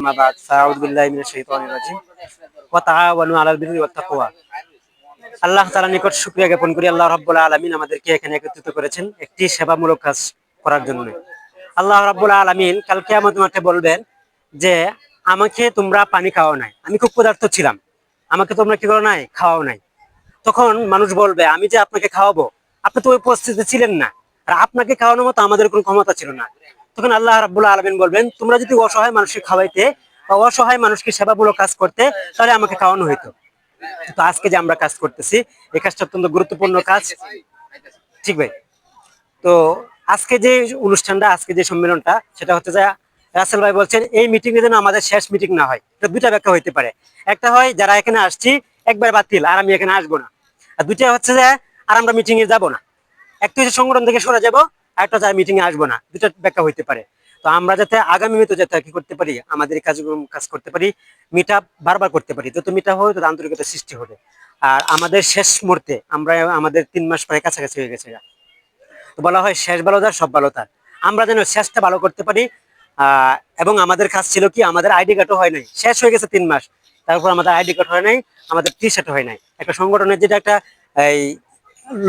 أما بعد فأعوذ بالله من الشيطان الرجيم وتعاونوا على البر والتقوى আল্লাহ তাআলা নিকট শুকরিয়া জ্ঞাপন করি আল্লাহ রাব্বুল আলামিন আমাদেরকে এখানে একত্রিত করেছেন একটি সেবামূলক কাজ করার জন্য আল্লাহ রাব্বুল আলামিন কাল কিয়ামত মাঠে বলবেন যে আমাকে তোমরা পানি খাওয়াও নাই আমি খুব ক্ষুধার্ত ছিলাম আমাকে তোমরা কি করো নাই খাওয়াও নাই তখন মানুষ বলবে আমি যে আপনাকে খাওয়াবো আপনি তো ওই পরিস্থিতিতে ছিলেন না আর আপনাকে খাওয়ানোর মতো আমাদের কোনো ক্ষমতা ছিল না তখন আল্লাহ রাব্বুল আলামিন বলবেন, তোমরা যদি অসহায় মানুষকে খাওয়াইতে বা অসহায় মানুষকে সেবামূলক কাজ করতে, তাহলে আমাকে খাওয়ানো হইতো। তো আজকে যে আমরা কাজ করতেছি এই কাজটা অত্যন্ত গুরুত্বপূর্ণ কাজ। ঠিক ভাই? তো আজকে যে অনুষ্ঠানটা, আজকে যে সম্মেলনটা, সেটা হচ্ছে যে রাসেল ভাই বলছেন, এই মিটিং যেন আমাদের শেষ মিটিং না হয়। এটা দুইটা ব্যাখ্যা হইতে পারে। একটা হয়, যারা এখানে আসছি, একবার বাতিল, আর আমি এখানে আসব না। আর দুইটা হচ্ছে যে, আর আমরা মিটিং এ যাব না। একটা হচ্ছে সংগঠন থেকে সরে যাব একটা হচ্ছে মিটিং এ আসব না দুইটা ব্যাখ্যা হইতে পারে। তো আমরা যাতে আগামী মিনিটে যাতে কি করতে পারি, আমাদের কাজগুলো কাজ করতে পারি মিট বারবার করতে পারি, যত মিট হবে তত আন্তরিকতা সৃষ্টি হবে। আর আমাদের শেষ মুহূর্তে আমরা আমাদের তিন মাস প্রায় কাছাকাছি হয়ে গেছে তো বলা হয় শেষ ভালো তার, সব ভালো তার। আমরা যেন শেষটা ভালো করতে পারি এবং আমাদের কাজ ছিল কি, আমাদের আইডি কার্ডও হয় নাই। শেষ হয়ে গেছে তিন মাস, তারপর আমাদের আইডি কার্ড হয় নাই, আমাদের টি শার্ট হয় নাই। একটা সংগঠনের যেটা একটা এই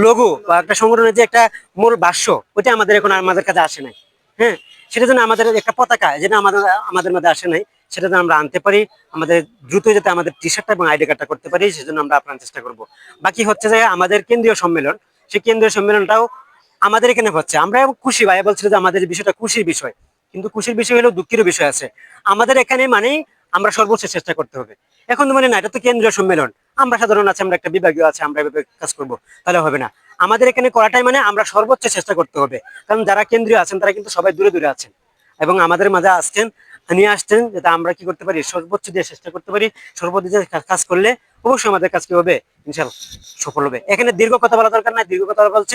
লোগো বা একটা সংগঠনের যে একটা মূল ভাষ্য ওইটা আমাদের এখন আমাদের কাছে আসে নাই। হ্যাঁ? সেটা যেন আমাদের একটা পতাকা, যেটা আমাদের আমাদের মধ্যে আসে নাই, সেটা যেন আমরা আনতে পারি, আমাদের দ্রুত যাতে আমাদের টি শার্টটা এবং আইডি কার্ডটা করতে পারি, সেজন্য আমরা আপনার চেষ্টা করব। বাকি হচ্ছে যে আমাদের কেন্দ্রীয় সম্মেলন, সেই কেন্দ্রীয় সম্মেলনটাও আমাদের এখানে হচ্ছে। আমরা খুশি ভাই বলছিল যে আমাদের বিষয়টা খুশির বিষয়, কিন্তু খুশির বিষয় হলেও দুঃখের বিষয় আছে। আমাদের এখানে মানেই আমরা সর্বোচ্চ চেষ্টা করতে হবে। এখন মানে না, এটা তো কেন্দ্রীয় সম্মেলন আমরা সাধারণ আছে, আমরা একটা বিভাগীয় আছে, আমরা এভাবে কাজ করব। তাহলে হবে না। আমাদের এখানে করাটাই মানে আমরা সর্বোচ্চ চেষ্টা করতে হবে। কারণ যারা কেন্দ্রীয় আছেন, তারা কিন্তু সবাই দূরে দূরে আছেন। এবং আমাদের মাঝে আসছেন, নিয়ে আসছেন, যাতে আমরা কি করতে পারি? সর্বোচ্চ দিয়ে চেষ্টা করতে পারি, সর্বোচ্চ দিয়ে কাজ করলে অবশ্যই আমাদের কাজ কি হবে? ইনশাল সফল হবে। এখানে দীর্ঘ কথা বলা দরকার না দীর্ঘ কথা বলছে